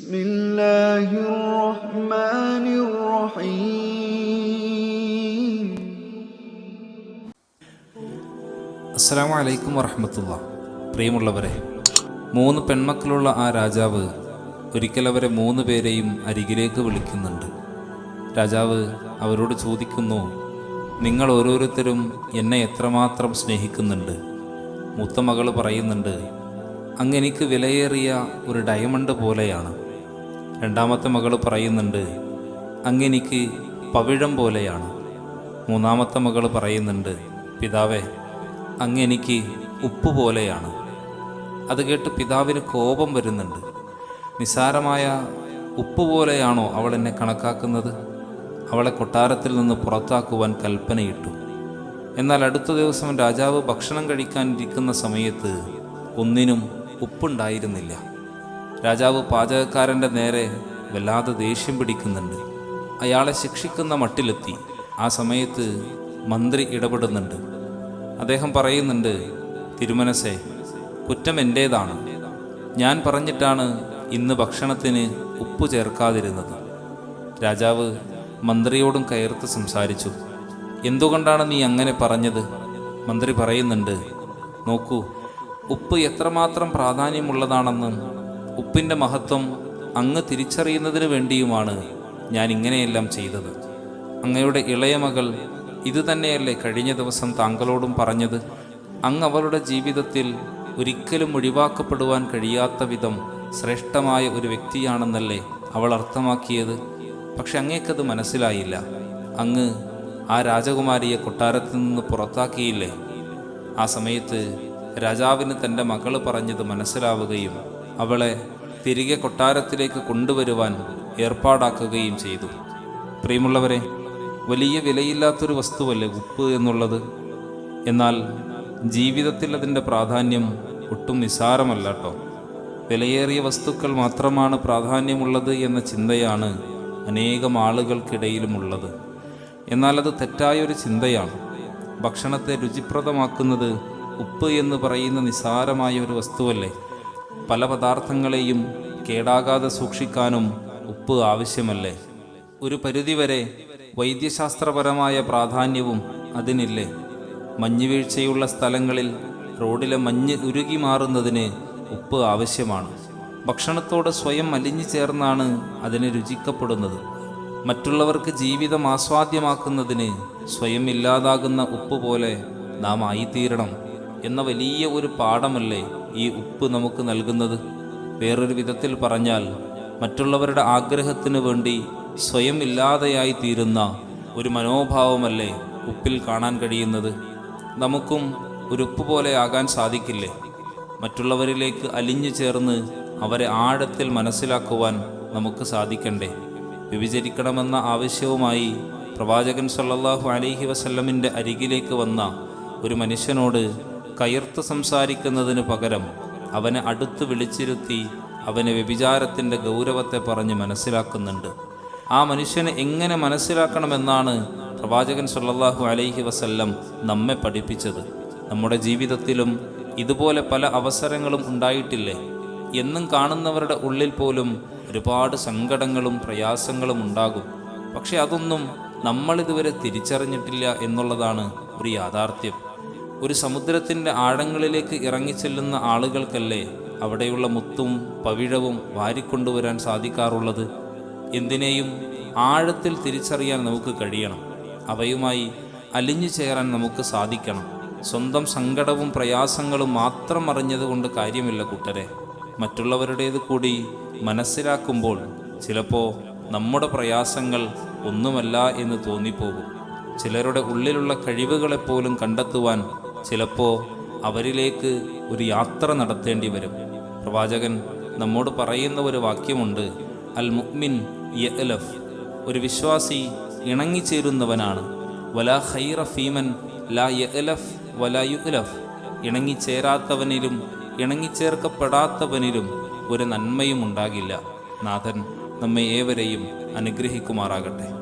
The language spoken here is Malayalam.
بسم الله الرحمن الرحيم അസ്സലാമു അലൈക്കും വറഹമത്തുള്ള പ്രിയമുള്ളവരെ മൂന്ന് പെൺമക്കളുള്ള ആ രാജാവ് ഒരിക്കൽ അവരെ മൂന്ന് പേരെയും അരികിലേക്ക് വിളിക്കുന്നുണ്ട് രാജാവ് അവരോട് ചോദിക്കുന്നു നിങ്ങൾ ഓരോരുത്തരും എന്നെ എത്രമാത്രം സ്നേഹിക്കുന്നുണ്ട് മൂത്ത മകൾ പറയുന്നുണ്ട് അങ്ങെനിക്ക് വിലയേറിയ ഒരു ഡയമണ്ട് പോലെയാണ് രണ്ടാമത്തെ മകൾ പറയുന്നുണ്ട് അങ്ങെനിക്ക് പവിഴം പോലെയാണ്. മൂന്നാമത്തെ മകൾ പറയുന്നുണ്ട് പിതാവേ അങ്ങെനിക്ക് ഉപ്പ് പോലെയാണ്. അത് കേട്ട് പിതാവിന് കോപം വരുന്നുണ്ട്. നിസാരമായ ഉപ്പ് പോലെയാണോ അവൾ എന്നെ കണക്കാക്കുന്നത്? അവളെ കൊട്ടാരത്തിൽ നിന്ന് പുറത്താക്കുവാൻ കൽപ്പനയിട്ടു. എന്നാൽ അടുത്ത ദിവസം രാജാവ് ഭക്ഷണം കഴിക്കാനിരിക്കുന്ന സമയത്ത് ഒന്നിനും ഉപ്പുണ്ടായിരുന്നില്ല. രാജാവ് പാചകക്കാരന്റെ നേരെ വല്ലാതെ ദേഷ്യം പിടിക്കുന്നുണ്ട്. അയാളെ ശിക്ഷിക്കുന്ന മട്ടിലെത്തി. ആ സമയത്ത് മന്ത്രി ഇടപെടുന്നുണ്ട്. അദ്ദേഹം പറയുന്നുണ്ട് തിരുമനസേ കുറ്റം എന്റേതാണ് ഞാൻ പറഞ്ഞിട്ടാണ് ഇന്ന് ഭക്ഷണത്തിന് ഉപ്പ് ചേർക്കാതിരുന്നത്. രാജാവ് മന്ത്രിയോടും കയർത്ത് സംസാരിച്ചു. എന്തുകൊണ്ടാണ് നീ അങ്ങനെ പറഞ്ഞത്? മന്ത്രി പറയുന്നുണ്ട് നോക്കൂ ഉപ്പ് എത്രമാത്രം പ്രാധാന്യമുള്ളതാണെന്നും ഉപ്പിന്റെ മഹത്വം അങ്ങ് തിരിച്ചറിയുന്നതിന് വേണ്ടിയുമാണ് ഞാൻ ഇങ്ങനെയെല്ലാം ചെയ്തത്. അങ്ങയുടെ ഇളയ മകൾ ഇതുതന്നെയല്ലേ കഴിഞ്ഞ ദിവസം താങ്കളോടും പറഞ്ഞത്? അങ്ങ് അവളുടെ ജീവിതത്തിൽ ഒരിക്കലും ഒഴിവാക്കപ്പെടുവാൻ കഴിയാത്ത വിധം ശ്രേഷ്ഠമായ ഒരു വ്യക്തിയാണെന്നല്ലേ അവൾ അർത്ഥമാക്കിയത്? പക്ഷെ അങ്ങേക്കത് മനസ്സിലായില്ല. അങ്ങ് ആ രാജകുമാരിയെ കൊട്ടാരത്തിൽ നിന്ന് പുറത്താക്കിയില്ലേ? ആ സമയത്ത് രാജാവിന് തന്റെ മകൾ പറഞ്ഞത് മനസ്സിലാവുകയും അവളെ തിരികെ കൊട്ടാരത്തിലേക്ക് കൊണ്ടുവരുവാൻ ഏർപ്പാടാക്കുകയും ചെയ്തു. പ്രിയമുള്ളവരെ വലിയ വിലയില്ലാത്തൊരു വസ്തുവല്ലേ ഉപ്പ് എന്നുള്ളത്? എന്നാൽ ജീവിതത്തിൽ അതിന്റെ പ്രാധാന്യം ഒട്ടും നിസ്സാരമല്ല കേട്ടോ. വിലയേറിയ വസ്തുക്കൾ മാത്രമാണ് പ്രാധാന്യമുള്ളത് എന്ന ചിന്തയാണ് അനേകം ആളുകൾക്കിടയിലുമുള്ളത്. എന്നാൽ അത് തെറ്റായൊരു ചിന്തയാണ്. ഭക്ഷണത്തെ രുചിപ്രദമാക്കുന്നത് ഉപ്പ് എന്ന് പറയുന്ന നിസ്സാരമായ ഒരു വസ്തുവല്ലേ? പല പദാർത്ഥങ്ങളെയും കേടാകാതെ സൂക്ഷിക്കാനും ഉപ്പ് ആവശ്യമല്ലേ? ഒരു പരിധിവരെ വൈദ്യശാസ്ത്രപരമായ പ്രാധാന്യവും അതിനില്ലേ? മഞ്ഞുവീഴ്ചയുള്ള സ്ഥലങ്ങളിൽ റോഡിലെ മഞ്ഞ് ഉരുകി മാറുന്നതിന് ഉപ്പ് ആവശ്യമാണ്. ഭക്ഷണത്തോട് സ്വയം അലിഞ്ഞു ചേർന്നാണ് അതിന് രുചിക്കപ്പെടുന്നത്. മറ്റുള്ളവർക്ക് ജീവിതം ആസ്വാദ്യമാക്കുന്നതിന് സ്വയം ഇല്ലാതാകുന്ന ഉപ്പ് പോലെ നാം ആയിത്തീരണം എന്ന വലിയ ഒരു പാഠമല്ലേ ഈ ഉപ്പ് നമുക്ക് നൽകുന്നത്? വേറൊരു വിധത്തിൽ പറഞ്ഞാൽ മറ്റുള്ളവരുടെ ആഗ്രഹത്തിന് വേണ്ടി സ്വയം ഇല്ലാതെയായി തീരുന്ന ഒരു മനോഭാവമല്ലേ ഉപ്പിൽ കാണാൻ കഴിയുന്നത്? നമുക്കും ഒരു ഉപ്പ് പോലെ ആകാൻ സാധിക്കില്ലേ? മറ്റുള്ളവരിലേക്ക് അലിഞ്ഞു ചേർന്ന് അവരെ ആഴത്തിൽ മനസ്സിലാക്കുവാൻ നമുക്ക് സാധിക്കണ്ടേ? വിഭജിക്കണമെന്ന ആവശ്യവുമായി പ്രവാചകൻ സല്ലാഹു അലൈഹി വസല്ലമിന്റെ അരികിലേക്ക് വന്ന ഒരു മനുഷ്യനോട് കയർത്ത് സംസാരിക്കുന്നതിന് പകരം അവനെ അടുത്ത് വിളിച്ചിരുത്തി അവനെ വ്യഭിചാരത്തിന്റെ ഗൗരവത്തെ പറഞ്ഞ് മനസ്സിലാക്കുന്നുണ്ട്. ആ മനുഷ്യനെ എങ്ങനെ മനസ്സിലാക്കണമെന്നാണ് പ്രവാചകൻ സല്ലാഹു അലൈഹി വസല്ലം നമ്മെ പഠിപ്പിച്ചത്. നമ്മുടെ ജീവിതത്തിലും ഇതുപോലെ പല അവസരങ്ങളും ഉണ്ടായിട്ടില്ലേ? എന്നും കാണുന്നവരുടെ ഉള്ളിൽ പോലും ഒരുപാട് സങ്കടങ്ങളും പ്രയാസങ്ങളും ഉണ്ടാകും. പക്ഷെ അതൊന്നും നമ്മളിതുവരെ തിരിച്ചറിഞ്ഞിട്ടില്ല എന്നുള്ളതാണ് ഒരു യാഥാർത്ഥ്യം. ഒരു സമുദ്രത്തിന്റെ ആഴങ്ങളിലേക്ക് ഇറങ്ങിച്ചെല്ലുന്ന ആളുകൾക്കല്ലേ അവിടെയുള്ള മുത്തും പവിഴവും വാരിക്കൊണ്ടുവരാൻ സാധിക്കാറുള്ളത്? എന്തിനേയും ആഴത്തിൽ തിരിച്ചറിയാൻ നമുക്ക് കഴിയണം. അവയുമായി അലിഞ്ഞു ചേരാൻ നമുക്ക് സാധിക്കണം. സ്വന്തം സങ്കടവും പ്രയാസങ്ങളും മാത്രം അറിഞ്ഞതുകൊണ്ട് കാര്യമില്ല കൂട്ടരെ. മറ്റുള്ളവരുടേത് കൂടി മനസ്സിലാക്കുമ്പോൾ ചിലപ്പോൾ നമ്മുടെ പ്രയാസങ്ങൾ ഒന്നുമല്ല എന്ന് തോന്നിപ്പോകും. ചിലരുടെ ഉള്ളിലുള്ള കഴിവുകളെപ്പോലും കണ്ടെത്തുവാൻ ചിലപ്പോൾ അവരിലേക്ക് ഒരു യാത്ര നടത്തേണ്ടി വരും. പ്രവാചകൻ നമ്മോട് പറയുന്ന ഒരു വാക്യമുണ്ട് അൽ മുക്മിൻ യഅലഫ്. ഒരു വിശ്വാസി ഇണങ്ങിച്ചേരുന്നവനാണ്. വലാ ഹൈറ ഫീമൻ ലാ യഅലഫ് വലാ യുഅലഫ്. ഇണങ്ങിച്ചേരാത്തവനിലും ഇണങ്ങിച്ചേർക്കപ്പെടാത്തവനിലും ഒരു നന്മയും ഉണ്ടാകില്ല നാഥൻ നമ്മെ ഏവരെയും അനുഗ്രഹിക്കുമാറാകട്ടെ.